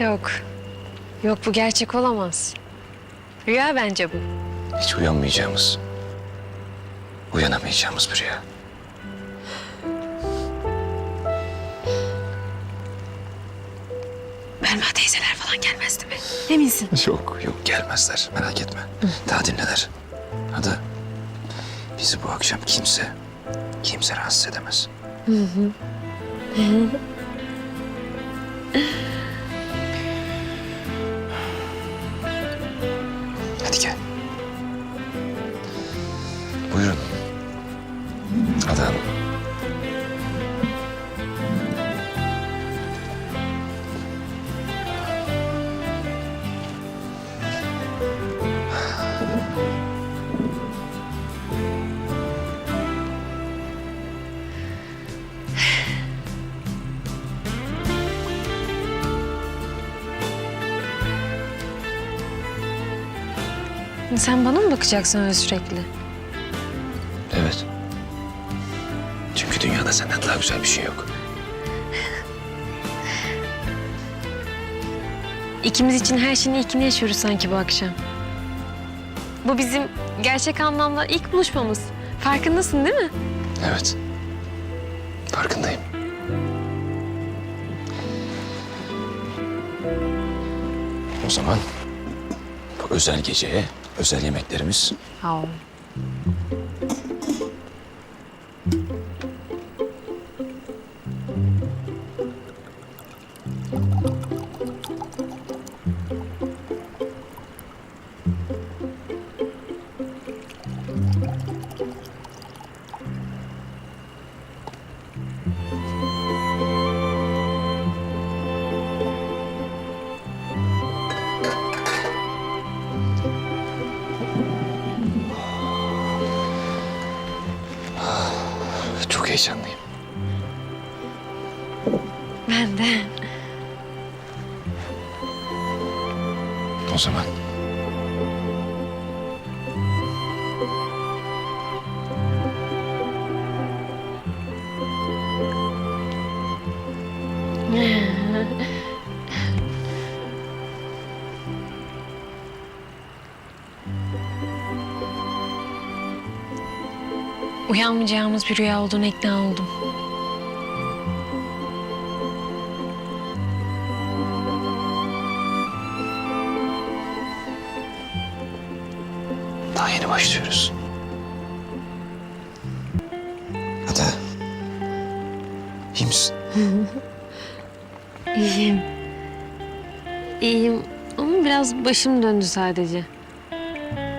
Yok. Yok bu gerçek olamaz. Rüya bence bu. Hiç uyanmayacağımız, uyanamayacağımız bir rüya. Belma teyzeler falan gelmez değil mi? Eminsin. Yok, yok gelmezler. Merak etme. Daha dinleler. Hadi. Bizi bu akşam kimse, kimse rahatsız edemez. Hadi gel. Buyurun. Ada Hanım. Sen bana mı bakacaksın öyle sürekli? Evet. Çünkü dünyada senden daha güzel bir şey yok. İkimiz için her şeyin ilkini yaşıyoruz sanki bu akşam. Bu bizim gerçek anlamda ilk buluşmamız. Farkındasın değil mi? Evet. Farkındayım. O zaman bu özel geceye özel yemeklerimiz Sağ. Heyecanlıyım. Ben de. O zaman Uyanmayacağımız bir rüya olduğunu ikna oldum. daha yeni başlıyoruz. Hadi. İyi misin? İyiyim. İyiyim ama biraz başım döndü sadece.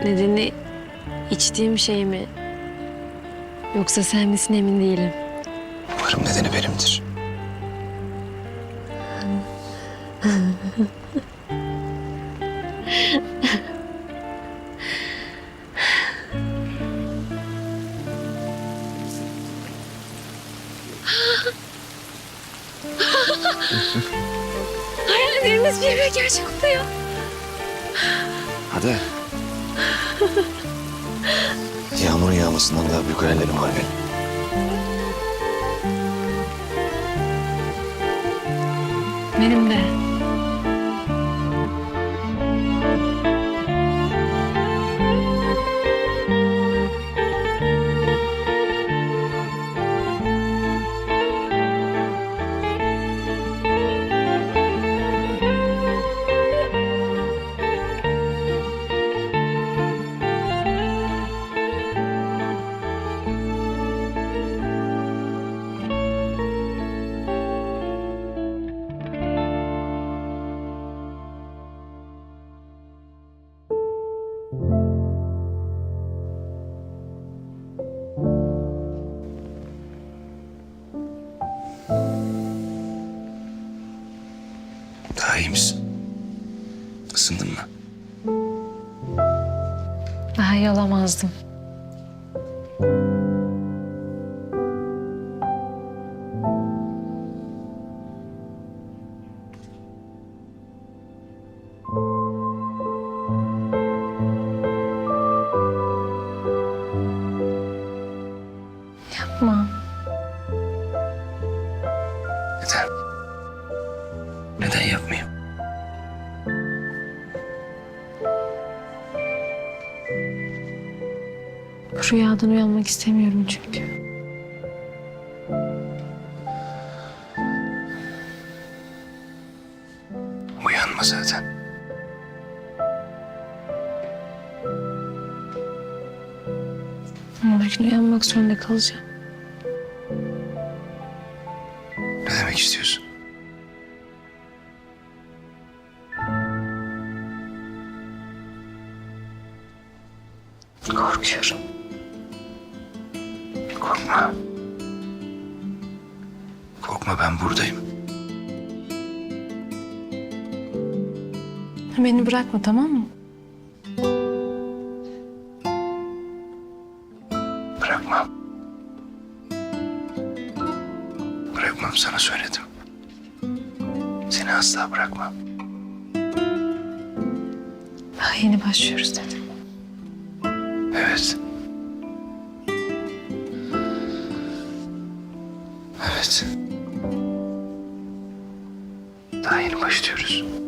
Nedeni içtiğim şey mi? Yoksa sen misin emin değilim. Umarım nedeni benimdir. Hayallerimiz bir bir gerçek oluyor. Hadi. Yağmur yağmasından daha büyük hayallerim var benim. Benim de. İyi misin? Isındın mı? Daha iyi olamazdım. Yapma. Yeter. Neden yapmayayım? Rüyadan uyanmak istemiyorum çünkü. Uyanma zaten. Ama bir gün uyanmak zorunda kalacağım. Ne demek istiyorsun? Korkuyorum. Korkma. Korkma ben buradayım. Beni bırakma tamam mı? Bırakmam. Bırakmam sana söyledim. Seni asla bırakmam. Daha yeni başlıyoruz dedim. Başlıyoruz.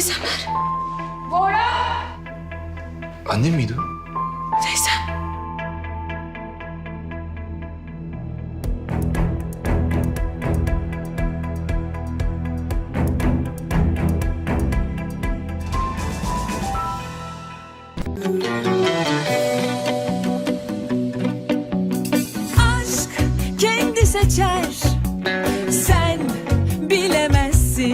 Teyzemler. Bora! Annem miydi o?